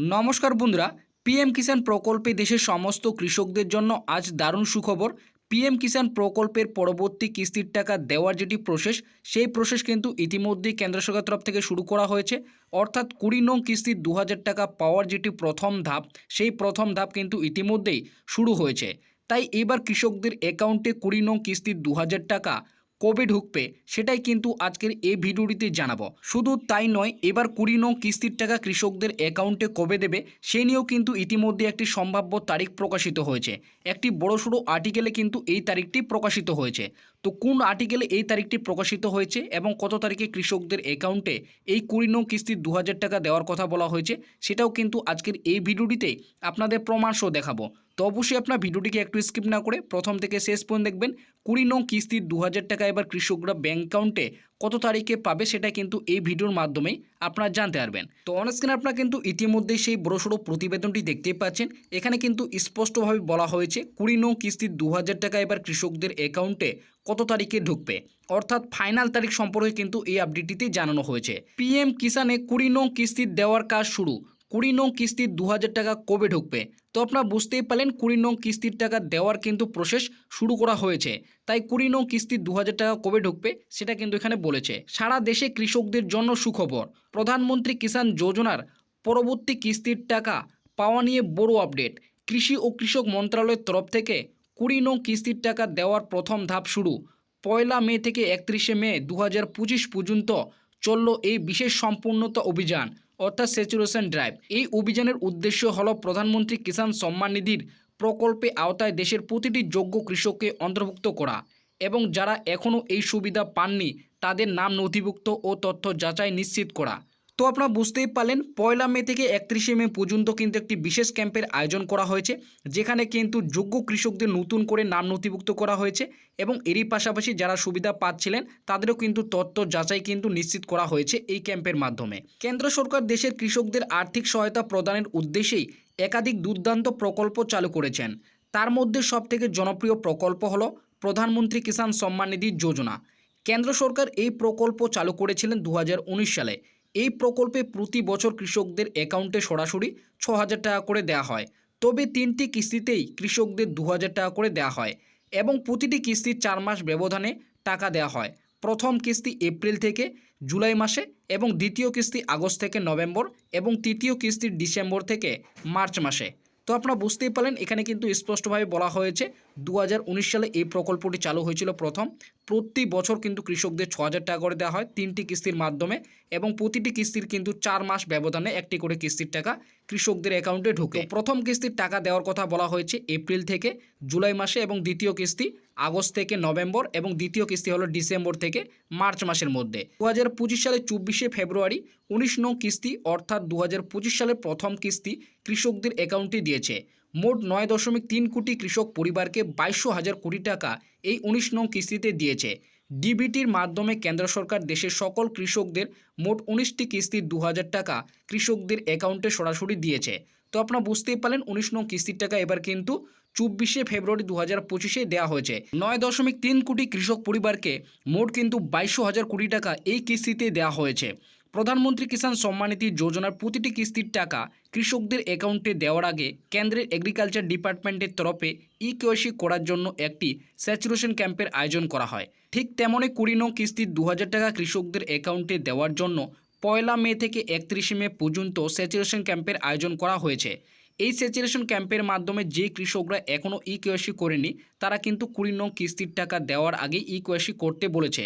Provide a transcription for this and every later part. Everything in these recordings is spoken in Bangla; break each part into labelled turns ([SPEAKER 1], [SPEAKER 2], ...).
[SPEAKER 1] নমস্কার বন্ধুরা, পিএম কিষাণ প্রকল্পে দেশের সমস্ত কৃষকদের জন্য আজ দারুণ সুখবর। পিএম কিষাণ প্রকল্পের পরবর্তী কিস্তির টাকা দেওয়ার যেটি প্রসেস, সেই প্রসেস কিন্তু ইতিমধ্যেই কেন্দ্র সরকার তরফ থেকে শুরু করা হয়েছে। অর্থাৎ কুড়ি নং কিস্তির দু হাজার টাকা পাওয়ার যেটি প্রথম ধাপ, সেই প্রথম ধাপ কিন্তু ইতিমধ্যেই শুরু হয়েছে। তাই এবার কৃষকদের অ্যাকাউন্টে কুড়ি নং কিস্তির দু হাজার টাকা কবে ঢুকবে, সেটাই কিন্তু আজকের এই ভিডিওটিতে জানাব। শুধু তাই নয়, এবার কুড়ি নং কিস্তির টাকা কৃষকদের অ্যাকাউন্টে কবে দেবে, সে নিয়েও কিন্তু ইতিমধ্যে একটি সম্ভাব্য তারিখ প্রকাশিত হয়েছে। একটি বড়সড় আর্টিকেলে কিন্তু এই তারিখটি প্রকাশিত হয়েছে। তো কোন আর্টিকেলে এই তারিখটি প্রকাশিত হয়েছে এবং কত তারিখে কৃষকদের অ্যাকাউন্টে এই কুড়ি নৌ কিস্তির দু হাজার টাকা দেওয়ার কথা বলা হয়েছে, সেটাও কিন্তু আজকের এই ভিডিওটিতে আপনাদের প্রমাণ সহ দেখাবো। তো অবশ্যই আপনার ভিডিওটিকে একটু স্কিপ না করে প্রথম থেকে শেষ পর্যন্ত দেখবেন, কুড়ি নং কিস্তির দু হাজার টাকা এবার কৃষকরা ব্যাঙ্ক অ্যাকাউন্টে কত তারিখে পাবে সেটা কিন্তু এই ভিডিওর মাধ্যমে আপনারা জানতে পারবেন। তো অনস্ক্রিনে আপনারা কিন্তু ইতিমধ্যেই সেই বড়সড় প্রতিবেদনটি দেখতেই পাচ্ছেন। এখানে কিন্তু স্পষ্টভাবে বলা হয়েছে, কুড়ি নৌ কিস্তির দু হাজার টাকা এবার কৃষকদের অ্যাকাউন্টে কত তারিখে ঢুকবে। অর্থাৎ ফাইনাল তারিখ সম্পর্কে কিন্তু এই আপডেটটিতে জানানো হয়েছে। পিএম কিষানে কুড়ি নং কিস্তির দেওয়ার কাজ শুরু। কুড়ি নং কিস্তির দু হাজার টাকা কবে ঢুকবে? তো আপনারা বুঝতেই পারলেন, কুড়ি নং কিস্তির টাকা দেওয়ার কিন্তু প্রসেস শুরু করা হয়েছে। তাই কুড়ি নং কিস্তির দু হাজার টাকা কবে ঢুকবে, সেটা কিন্তু এখানে বলেছে। সারা দেশে কৃষকদের জন্য সুখবর। প্রধানমন্ত্রী কিষাণ যোজনার পরবর্তী কিস্তির টাকা পাওয়া নিয়ে বড় আপডেট কৃষি ও কৃষক মন্ত্রণালয়ের তরফ থেকে কুড়ি নং কিস্তির টাকা দেওয়ার প্রথম ধাপ শুরু। পয়লা মে থেকে একত্রিশে মে দু হাজার পঁচিশ পর্যন্ত চলল এই বিশেষ সম্পূর্ণতা অভিযান, অর্থাৎ স্যাচুরেশন ড্রাইভ। এই অভিযানের উদ্দেশ্য হল প্রধানমন্ত্রী কিষাণ সম্মান নিধির প্রকল্পে আওতায় দেশের প্রতিটি যোগ্য কৃষককে অন্তর্ভুক্ত করা এবং যারা এখনও এই সুবিধা পাননি তাদের নাম নথিভুক্ত ও তথ্য যাচাই নিশ্চিত করা। তো আপনারা বুঝতেই পারলেন, পয়লা মে থেকে একত্রিশে মে পর্যন্ত কিন্তু একটি বিশেষ ক্যাম্পের আয়োজন করা হয়েছে, যেখানে কিন্তু যোগ্য কৃষকদের নতুন করে নাম নথিভুক্ত করা হয়েছে এবং এরই পাশাপাশি যারা সুবিধা পাচ্ছিলেন, তাদেরও কিন্তু তথ্য যাচাই কিন্তু নিশ্চিত করা হয়েছে এই ক্যাম্পের মাধ্যমে। কেন্দ্র সরকার দেশের কৃষকদের আর্থিক সহায়তা প্রদানের উদ্দেশ্যেই একাধিক দুর্দান্ত প্রকল্প চালু করেছেন। তার মধ্যে সবথেকে জনপ্রিয় প্রকল্প হল প্রধানমন্ত্রী কিষাণ সম্মান নিধি যোজনা। কেন্দ্র সরকার এই প্রকল্প চালু করেছিলেন দু হাজার উনিশ সালে। এই প্রকল্পে প্রতি বছর কৃষকদের অ্যাকাউন্টে সরাসরি ছ হাজার টাকা করে দেওয়া হয়। তবে তিনটি কিস্তিতেই কৃষকদের দু হাজার টাকা করে দেওয়া হয় এবং প্রতিটি কিস্তির চার মাস ব্যবধানে টাকা দেওয়া হয়। প্রথম কিস্তি এপ্রিল থেকে জুলাই মাসে এবং দ্বিতীয় কিস্তি আগস্ট থেকে নভেম্বর এবং তৃতীয় কিস্তি ডিসেম্বর থেকে মার্চ মাসে। তো আপনারা বুঝতেই পারলেন, এখানে কিন্তু স্পষ্টভাবে বলা হয়েছে দু হাজার উনিশ সালে এই প্রকল্পটি চালু হয়েছিল প্রথম। প্রতি বছর কিন্তু কৃষকদের ছ হাজার টাকা করে দেওয়া হয় তিনটি কিস্তির মাধ্যমে এবং প্রতিটি কিস্তির কিন্তু চার মাস ব্যবধানে একটি করে কিস্তির টাকা কৃষকদের অ্যাকাউন্টে ঢুকে। প্রথম কিস্তির টাকা দেওয়ার কথা বলা হয়েছে এপ্রিল থেকে জুলাই মাসে এবং দ্বিতীয় কিস্তি আগস্ট থেকে নভেম্বর এবং দ্বিতীয় কিস্তি হলো ডিসেম্বর থেকে মার্চ মাসের মধ্যে। দু হাজার পঁচিশ সালে চব্বিশে ফেব্রুয়ারি উনিশ নং কিস্তি অর্থাৎ দু হাজার পঁচিশ সালের প্রথম কিস্তি কৃষকদের অ্যাকাউন্টে দিয়েছে। মোট নয় দশমিক তিন কোটি কৃষক পরিবারকে বাইশশো হাজার কোটি টাকা এই উনিশ নং কিস্তিতে দিয়েছে। ডিবিটির মাধ্যমে কেন্দ্র সরকার দেশের সকল কৃষকদের মোট উনিশটি কিস্তির দু হাজার টাকা কৃষকদের অ্যাকাউন্টে সরাসরি দিয়েছে। তো আপনারা বুঝতেই পারলেন, উনিশ নং কিস্তির টাকা এবার কিন্তু চব্বিশে ফেব্রুয়ারি দু হাজার পঁচিশে দেওয়া হয়েছে। নয় দশমিক তিন কোটি কৃষক পরিবারকে মোট কিন্তু বাইশশো হাজার কোটি টাকা এই কিস্তিতে দেওয়া হয়েছে। প্রধানমন্ত্রী কিষাণ সম্মানিধি যোজনার প্রতিটি কিস্তির টাকা কৃষকদের অ্যাকাউন্টে দেওয়ার আগে কেন্দ্রের এগ্রিকালচার ডিপার্টমেন্টের তরফে ই কেওয়াইসি করার জন্য একটি স্যাচুরেশন ক্যাম্পের আয়োজন করা হয়। ঠিক তেমনই কুড়ি নং কিস্তির দু হাজার টাকা কৃষকদের অ্যাকাউন্টে দেওয়ার জন্য পয়লা মে থেকে একত্রিশে মে পর্যন্ত স্যাচুরেশন ক্যাম্পের আয়োজন করা হয়েছে। এই স্যাচুরেশন ক্যাম্পের মাধ্যমে যে কৃষকরা এখনও ই কেওয়াইসি করেনি, তারা কিন্তু কুড়ি নং কিস্তির টাকা দেওয়ার আগে ই কেওয়াইসি করতে বলেছে।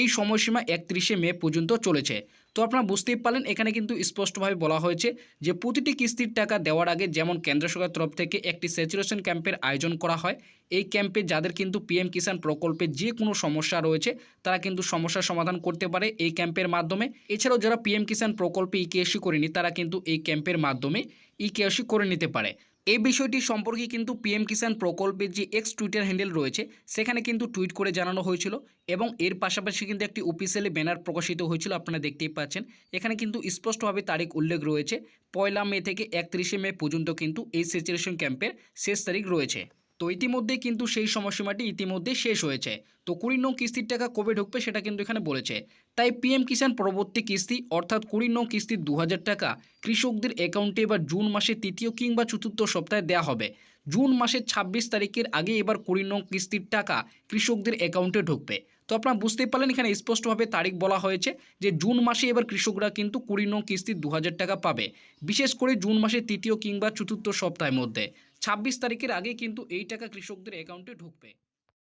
[SPEAKER 1] এই সময়সীমা একত্রিশে মে পর্যন্ত চলেছে। তো আপনারা বুঝতেই পারলেন, এখানে কিন্তু স্পষ্টভাবে বলা হয়েছে যে প্রতিটি কিস্তির টাকা দেওয়ার আগে যেমন কেন্দ্র সরকারের তরফ থেকে একটি স্যাচুরেশন ক্যাম্পের আয়োজন করা হয়, এই ক্যাম্পে যাদের কিন্তু পিএম কিষাণ প্রকল্পে যে কোনো সমস্যা রয়েছে, তারা কিন্তু সমস্যার সমাধান করতে পারে এই ক্যাম্পের মাধ্যমে। এছাড়াও যারা পিএম কিষাণ প্রকল্পে ইকেএসি করেনি, তারা কিন্তু এই ক্যাম্পের মাধ্যমে ইকেএসি করে নিতে পারে। এই বিষয়টি সম্পর্কে কিন্তু পিএম কিষাণ প্রকল্পের যে এক্স টুইটার হ্যান্ডেল রয়েছে, সেখানে কিন্তু টুইট করে জানানো হয়েছিল এবং এর পাশাপাশি কিন্তু একটি অফিসিয়ালি ব্যানার প্রকাশিত হয়েছিল, আপনারা দেখতেই পাচ্ছেন। এখানে কিন্তু স্পষ্টভাবে তারিখ উল্লেখ রয়েছে, পয়লা মে থেকে একত্রিশে মে পর্যন্ত কিন্তু এই স্যাচুরেশন ক্যাম্পের শেষ তারিখ রয়েছে। তো ইতিমধ্যে কিন্তু সেই সময়সীমাটি ইতিমধ্যে শেষ হয়েছে। তো কুড়ি নং কিস্তির টাকা কবে ঢুকবে সেটা কিন্তু এখানে বলেছে। তাই পিএম কিষাণ পরবর্তী কিস্তি, অর্থাৎ কুড়ি নং কিস্তির দু হাজার টাকা, কৃষকদের অ্যাকাউন্টে এবার জুন মাসের তৃতীয় কিংবা চতুর্থ সপ্তাহে দেওয়া হবে। জুন মাসের ছাব্বিশ তারিখের আগে এবার কুড়ি নং কিস্তির টাকা কৃষকদের অ্যাকাউন্টে ঢুকবে। তো আপনারা বুঝতেই পারলেন, এখানে স্পষ্টভাবে তারিখ বলা হয়েছে যে জুন মাসে এবার কৃষকরা কিন্তু কুড়ি নং কিস্তির দু হাজার টাকা পাবে, বিশেষ করে জুন মাসের তৃতীয় কিংবা চতুর্থ সপ্তাহের মধ্যে। ছাব্বিশ তারিখের আগে কিন্তু এই টাকা কৃষকদের অ্যাকাউন্টে ঢুকবে।